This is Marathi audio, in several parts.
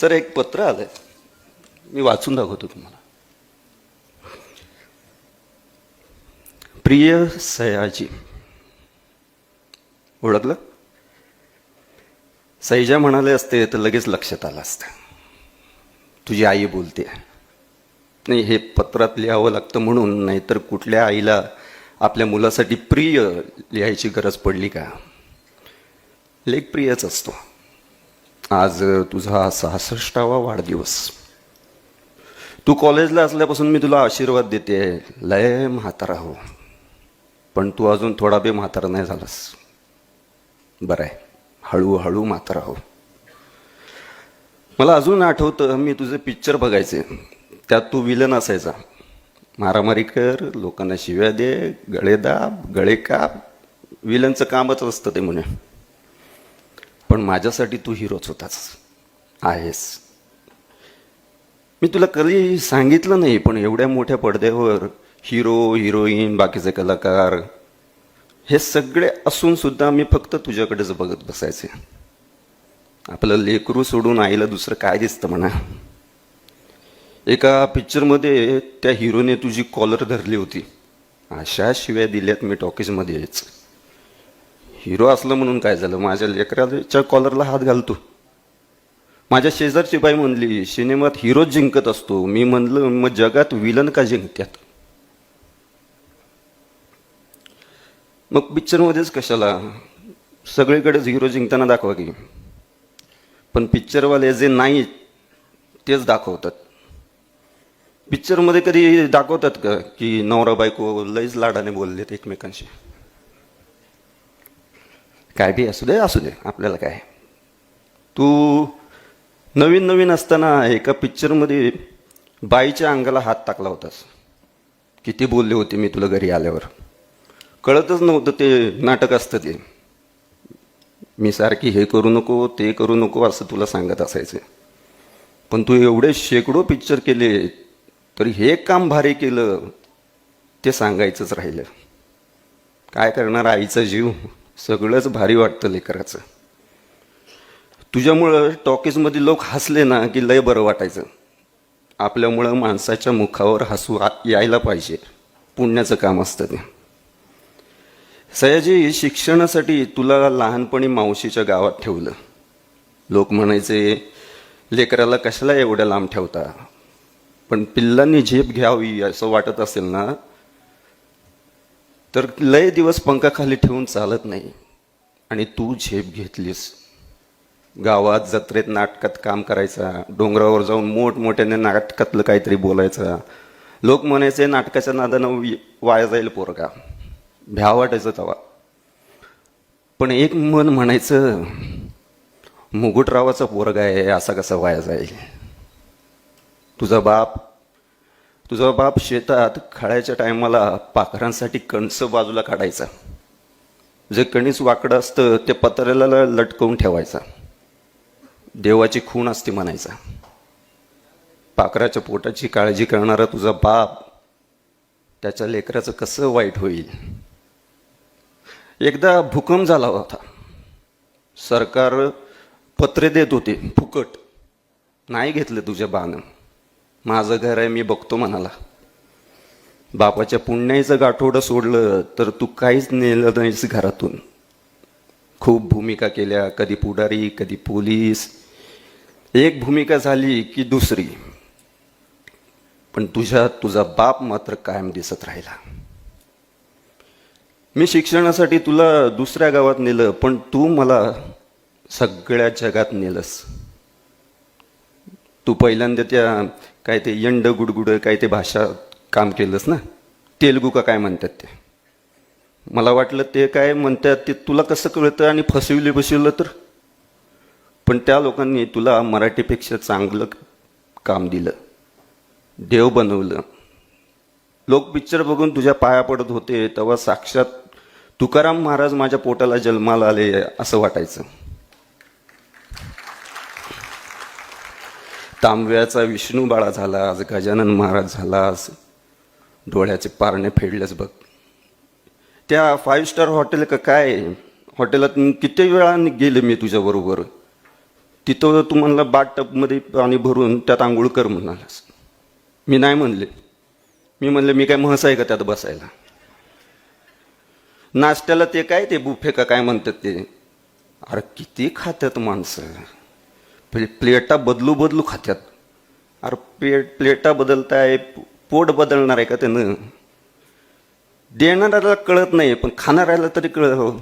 सर एक पत्र आलंय. मी वाचून दाखवतो तुम्हाला. प्रिय सयाजी ओळखलं? सैजा म्हणाले असते तर लगेच लक्षात आलं असतं. तुझी आई बोलते. नाही हे पत्रात लिहावं लागतं म्हणून नाहीतर कुठल्या आईला आपल्या मुलासाठी प्रिय लिहायची गरज पडली का? लेख प्रियच असतो. आज तुझा सहासष्टावा वाढदिवस. तू कॉलेजला असल्यापासून मी तुला आशीर्वाद देते. लय म्हातारा हो. पण तू अजून थोडा बी म्हातारा नाही झालास. बरं आहे. हळूहळू म्हातारा हो. मला अजून आठवतं मी तुझे पिक्चर बघायचे. त्यात तू विलन असायचा. मारामारी कर लोकांना शिव्या दे गळे दाब गळे काप. विलनचं कामच असतं ते म्हणे. पण माझ्यासाठी तू हिरोच होताच आहेस. मी तुला कधी सांगितलं नाही पण एवढ्या मोठ्या पडद्यावर हिरो हिरोईन बाकीचे कलाकार हे सगळे असून सुद्धा मी फक्त तुझ्याकडेच बघत बसायचे. आपलं लेकरू सोडून आईला दुसरं काय दिसतं म्हणा? एका पिक्चरमध्ये त्या हिरोने तुझी कॉलर धरली होती. अशा शिव्या दिल्यात मी टॉकीजमध्ये यायचं हिरो असलं म्हणून काय झालं? माझ्या लेकराच्या कॉलरला हात घालतो माझ्या शेजारची बाई म्हणली सिनेमात हिरोच जिंकत असतो. मी म्हणलं मग जगात विलन का जिंकत्यात? मग पिक्चरमध्येच कशाला? सगळीकडेच हिरो जिंकताना दाखवा की. पण पिक्चरवाले जे नाही तेच दाखवतात. पिक्चरमध्ये कधी दाखवतात का? की नवरा बायको लईच लाडाने बोललेत एकमेकांशी. काय बी असू दे असू दे. आपल्याला काय? तू नवीन नवीन असताना एका पिक्चरमध्ये बाईच्या अंगाला हात टाकला होतास. किती बोलले होते मी तुला घरी आल्यावर. कळतच नव्हतं ते नाटक असतं ते. मी सारखी हे करू नको ते करू नको असं तुला सांगत असायचं. पण तू एवढे शेकडो पिक्चर केले तरी हे काम भारी केलं ते सांगायचंच राहिलं. काय करणार आईचा जीव? सगळंच भारी वाटतं लेकराचं. तुझ्यामुळं टॉकीजमध्ये लोक हसले ना की लय बरं वाटायचं. आपल्यामुळं माणसाच्या मुखावर हसू यायला पाहिजे. पुण्याचं काम असतं ते. सयाजी शिक्षणासाठी तुला लहानपणी मावशीच्या गावात ठेवलं. लोक म्हणायचे लेकराला कशाला एवढ्या लांब ठेवता? पण पिल्लांनी झेप घ्यावी असं वाटत असेल ना तर लय दिवस पंखाखाली ठेवून चालत नाही. आणि तू झेप घेतलीस. गावात जत्रेत नाटकात काम करायचा डोंगरावर जाऊन मोठमोठ्याने नाटकातलं काहीतरी बोलायचं. लोक म्हणायचे नाटकाच्या नादानं वि- वाया जाईल पोरगा. भ्या वाटायचं तवा. पण एक मन म्हणायचं मुकुटरावाचा पोरगा आहे असा कसा वाया जाईल? तुझा बाप तुझा बाप शेतात खळायच्या टायमाला पाखरांसाठी कणसं बाजूला काढायचा. जे कणीस वाकडं असतं ते पत्र्याला लटकवून ठेवायचा. देवाची खूण असते म्हणायचा. पाखराच्या पोटाची काळजी करणारा तुझा बाप त्याच्या लेकराचं कसं वाईट होईल? एकदा भूकंप झाला होता. सरकार पत्रे देत होते फुकट. नाही घेतलं तुझ्या बानं. माझं घर आहे मी बघतो म्हणाला. बापाच्या पुण्याचं गाठोडं सोडलं तर तू काहीच नेलं नाहीस घरातून. खूप भूमिका केल्या कधी पुढारी कधी पोलीस. एक भूमिका झाली की दुसरी. पण तुझ्या तुझा बाप मात्र कायम दिसत राहिला. मी शिक्षणासाठी तुला दुसऱ्या गावात नेलं पण तू मला सगळ्या जगात नेलंस. तू पहिल्यांदा त्या काय ते यंड गुडगुड काय ते भाषा काम केलंस ना? तेलगू का काय म्हणतात ते? मला वाटलं ते काय म्हणतात ते तुला कसं कळतं आणि फसविले बसवलं तर? पण त्या लोकांनी तुला मराठीपेक्षा चांगलं काम दिलं. देव बनवलं. लोक पिक्चर बघून तुझ्या पाया पडत होते तेव्हा साक्षात तुकाराम महाराज माझ्या पोटाला जन्माला आले असं वाटायचं. तांब्याचा विष्णू बाळा झाला आज गजानन महाराज झाला आज डोळ्याचे पारणे फेडलेच बघ. त्या फाईव्ह स्टार हॉटेल का काय? हॉटेलात किती वेळा गेले मी तुझ्याबरोबर तिथं तू म्हणला बाटटपमध्ये पाणी भरून त्यात आंघोळ कर म्हणालास. मी नाही म्हणले. मी म्हणले मी काय म्हस आहे का त्यात बसायला? नाश्त्याला ते काय ते बुफे का काय म्हणतात ते? अरे किती खात्यात माणसं. प्ले प्लेटा बदलू बदलू खात्यात. अरे प्लेट प्लेटा बदलताय पोट बदलणार आहे का त्यानं? देणाऱ्याला कळत नाही पण खाणाऱ्याला तरी कळत हो.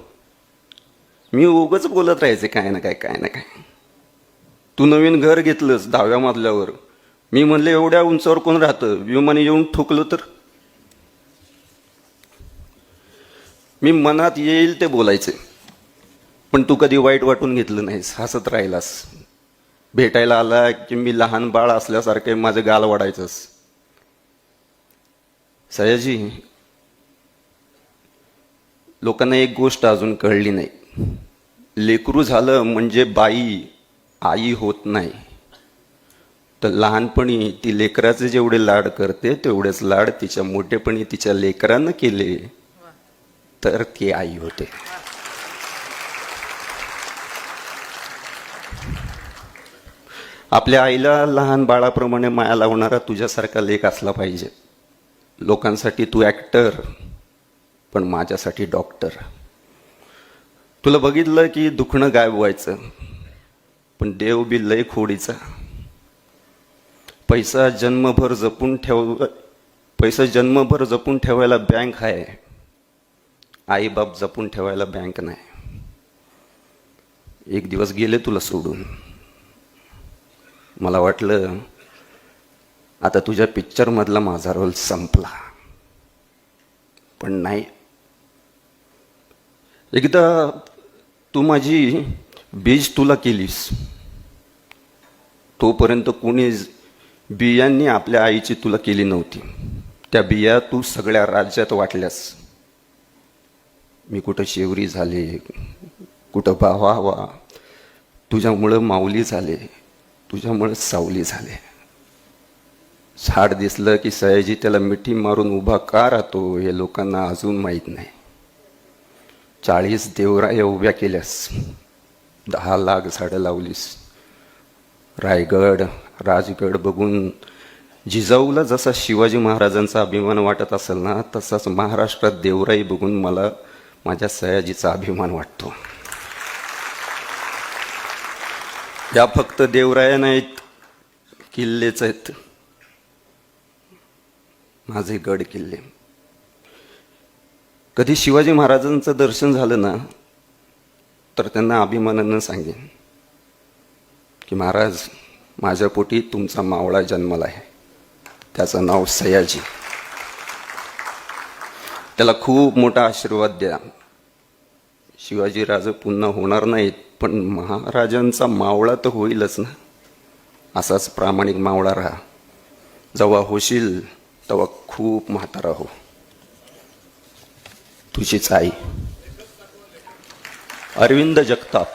मी उगच बोलत राहायचे काय ना काय काय ना काय. तू नवीन घर घेतलंस दहाव्या मजल्यावर. मी म्हणले एवढ्या उंचावर कोण राहतं? विमाने येऊन ठोकलं तर? मी मनात येईल ते बोलायचे. पण तू कधी वाईट वाटून घेतलं नाहीस हसत राहिलास. भेटायला आला की मी लहान बाळ असल्यासारखे माझं गाल वाढायचंस. सयाजी लोकांना एक गोष्ट अजून कळली नाही. लेकरू झालं म्हणजे बाई आई होत नाही. तर लहानपणी ती लेकराचे जेवढे लाड करते तेवढेच लाड तिच्या मोठेपणी तिच्या लेकरानं केले तर ती आई होते. आपल्या आईला लहान बाळाप्रमाणे माया लावणारा तुझ्यासारखा लेख असला पाहिजे. लोकांसाठी तू ॲक्टर पण माझ्यासाठी डॉक्टर. तुला बघितलं की दुखणं गायब व्हायचं पण देव बी लय खोडीचा. पैसा जन्मभर जपून ठेव पैसा जन्मभर जपून ठेवायला बँक आहे आईबाप जपून ठेवायला बँक नाही. एक दिवस गेले तुला सोडून. मला वाटलं आता तुझ्या पिक्चरमधला माझा रोल संपला. पण नाही. एकदा तू माझी बीज तुला केलीस. तोपर्यंत कोणी बियांनी आपल्या आईची तुला केली नव्हती. त्या बिया तू सगळ्या राज्यात वाटल्यास. मी कुठं शेवरी झाले कुठं भावा तुझ्यामुळं माऊली झाले. तुझ्यामुळे सावली झाले. झाड दिसलं की सयाजी त्याला मिठी मारून उभा का राहतो हे लोकांना अजून माहीत नाही. चाळीस देवराया उभ्या केल्यास दहा लाख झाडं लावलीस. रायगड राजगड बघून जिजाऊला जसा शिवाजी महाराजांचा अभिमान वाटत असेल ना तसाच महाराष्ट्रात देवराई बघून मला माझ्या सयाजीचा अभिमान वाटतो. या फक्त देवराया नाहीत किल्लेच आहेत. माझे गड किल्ले. कधी शिवाजी महाराजांचं दर्शन झालं ना तर त्यांना अभिमानानं सांगेन की महाराज माझ्या पोटी तुमचा मावळा जन्मला आहे. त्याचं नाव सयाजी. त्याला खूप मोठा आशीर्वाद द्या. शिवाजीराजे पुन्हा होणार नाहीत पण महाराजांचा मावळा तर होईलच ना. असाच प्रामाणिक मावळा राहा. जेव्हा होशील तेव्हा खूप म्हातारा हो. तुझीच आई. अरविंद जगताप.